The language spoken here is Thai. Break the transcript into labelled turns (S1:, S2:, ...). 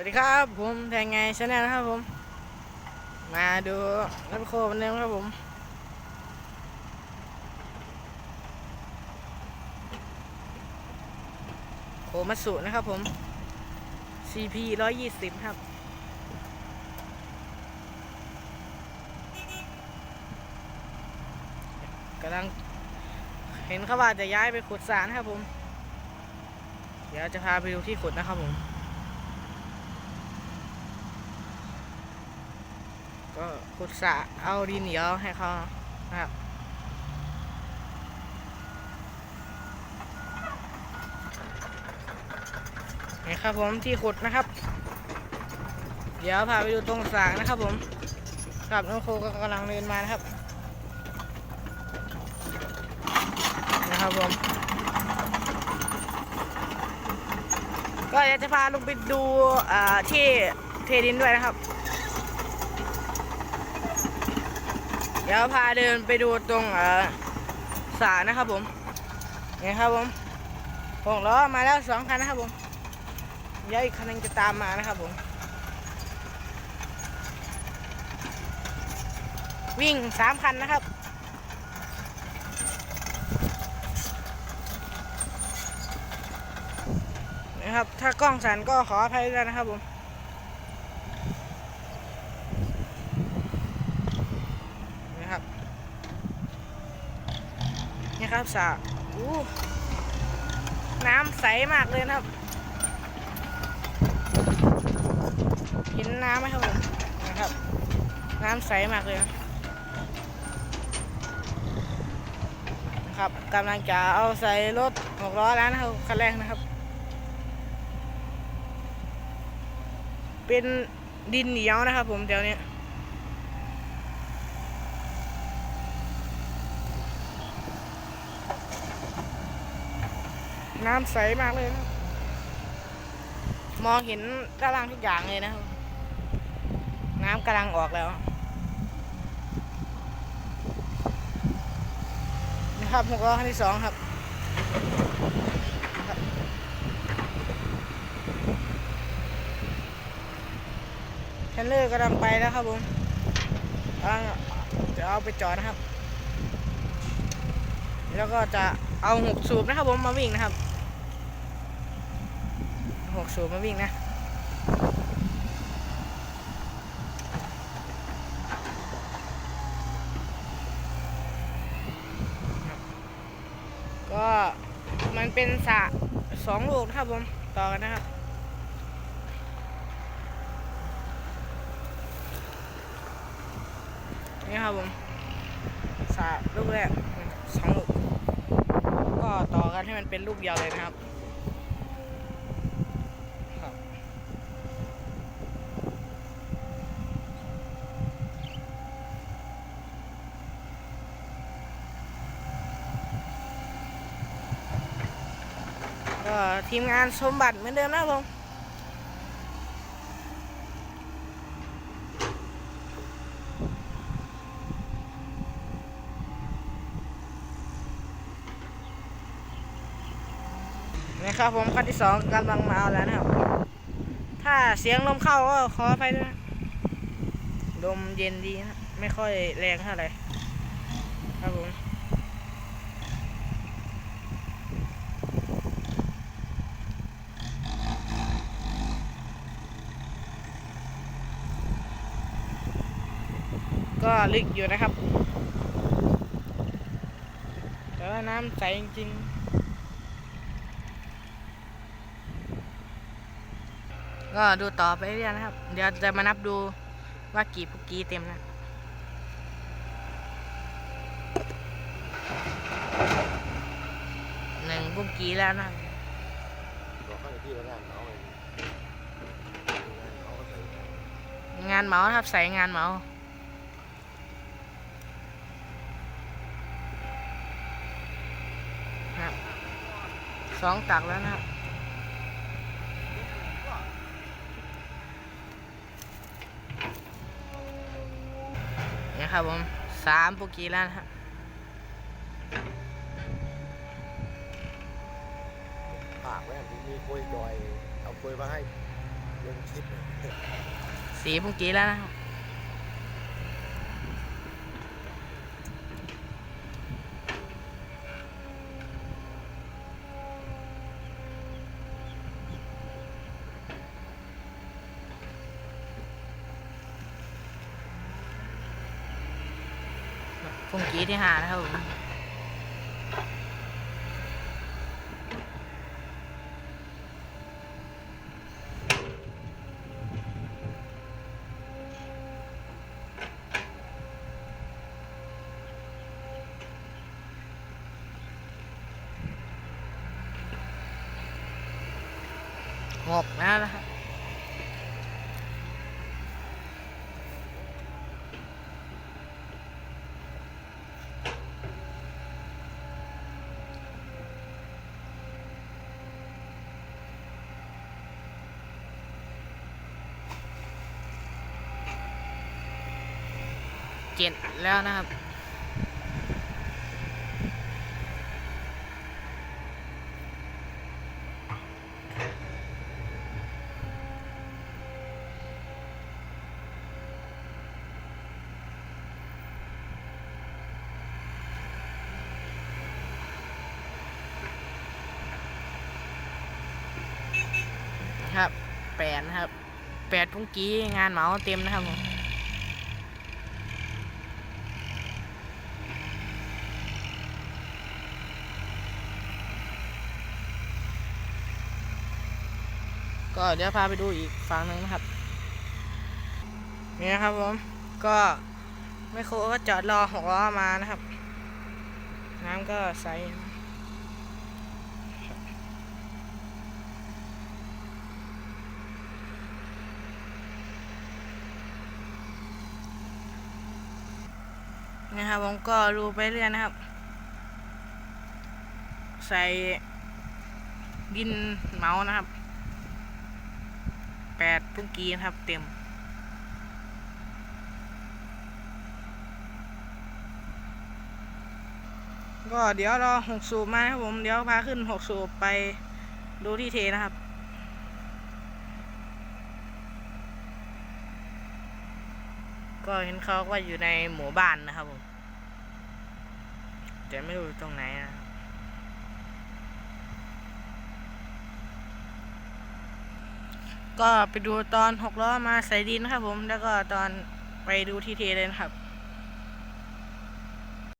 S1: วัสดีครับผมแทงไงชาแนลนะครับผม มาดูรถโคบันเดิมครับผม โคมัตสุนะครับผม CP 120ครับ กำลังเห็นเขาว่าจะย้ายไปขุดสารครับผม เดี๋ยวจะพาไปดูที่ขุดนะครับผม ก็ขุดสระเอาดินเหนียวให้เขานะครับนี่ครับผมที่ขุดนะครับ เดี๋ยวพาไปดูตรงสระนะครับผมกับน้องโคก็กำลังเดินมานะครับนะครับผมก็อยากจะพาลงไปดูที่เทดินด้วยนะครับ เดี๋ยวพาเดินไปดูตรงสานะครับผมเนี่ยครับผมหกล้อมาแล้วสองคันนะครับผมเดี๋ยวอีกคันนึงจะตามมานะครับผม วิ่งสามคันนะครับนะครับ ถ้ากล้องสั่นก็ขออภัยด้วยนะครับผม นะครับ ครับสระน้ำใสมากเลยนะครับ เห็นน้ำไหมครับผมนะครับ น้ำใสมากเลยนะครับกำลังจะเอาใส่รถหกล้อแล้วนะครับคันแรกนะครับ เป็นดินเหนียวนะครับผมแถวนี้ น้ำใสมากเลยนะครับมองเห็นด้านล่างทุกอย่างเลยนะครับ น้ำกำลังออกแล้วนะครับหกล้อคันที่สองครับเทรลเลอร์กำลังไปแล้วครับผมกำลังจะเอาไปจอดนะครับ แล้วก็จะเอาหกสูบนะครับผมมาวิ่งนะครับ หกสูบมาวิ่งนะก็มันเป็นสะสองลูกนะครับผมต่อกันนะครับนี่ครับผมสะลูกแรกสองลูก ก็ต่อกันให้มันเป็นลูกเดียวเลยนะครับ ทีมงานสมบัติเหมือนเดิมนะครับผมนะครับผมคันที่สองกำลังมาเอาแล้วนะครับ ถ้าเสียงลมเข้าก็ขออภัยด้วยนะลมเย็นดีนะ ไม่ค่อยแรงเท่าไหร่ครับผม ก็ ลึกอยู่นะครับ แต่ว่าน้ำใสจริงๆก็ดูต่อไปเรื่อยๆนะครับ เดี๋ยวจะมานับดูว่ากี่ปุกกี้เต็มนะหนึ่งปุกกี้แล้วนะ
S2: บอกเขาในที่แล้วงานเอาเองเอาใส่
S1: งานเหมานะครับใส่งานเหมา นะครับ สองตักแล้วนะครับนี่ครับผมสามปุกกี้แล้วนะครับ
S2: ปากแม่งที่มีกล้วยดอย เอากล้วยมาให้โยลงคลิปเนี่ย
S1: สีพุ่งกี้แล้วนะครับพุ่ งกีที่หานะครับผมหกแล้วนะครับ เจ็ดแล้วนะครับ ครับแปดนะครับแปดพุ่งกี้งานเหมาเต็มนะครับผม ก็เดี๋ยวพาไปดูอีกฝั่งหนึ่งนะครับ นี่นะครับผมก็ไม่โครก็จอดรอหกล้อมานะครับ น้ำก็ใสนะครับผมก็ดูไปเรื่อยนะครับ ใส่ดินเมาส์นะครับ แปดปุ้งกีนะครับ เต็ม ก็เดี๋ยวรอหกสูบมาครับผมเดี๋ยวพาขึ้นหกสูบไปดูที่เทนะครับก็เห็นเขาว่าอยู่ในหมู่บ้านนะครับผมแต่ไม่รู้ตรงไหนนะครับ ก็ไปดูตอนหกล้อมาใส่ดินนะครับผม แล้วก็ตอนไปดูที่เทเลยนะครับ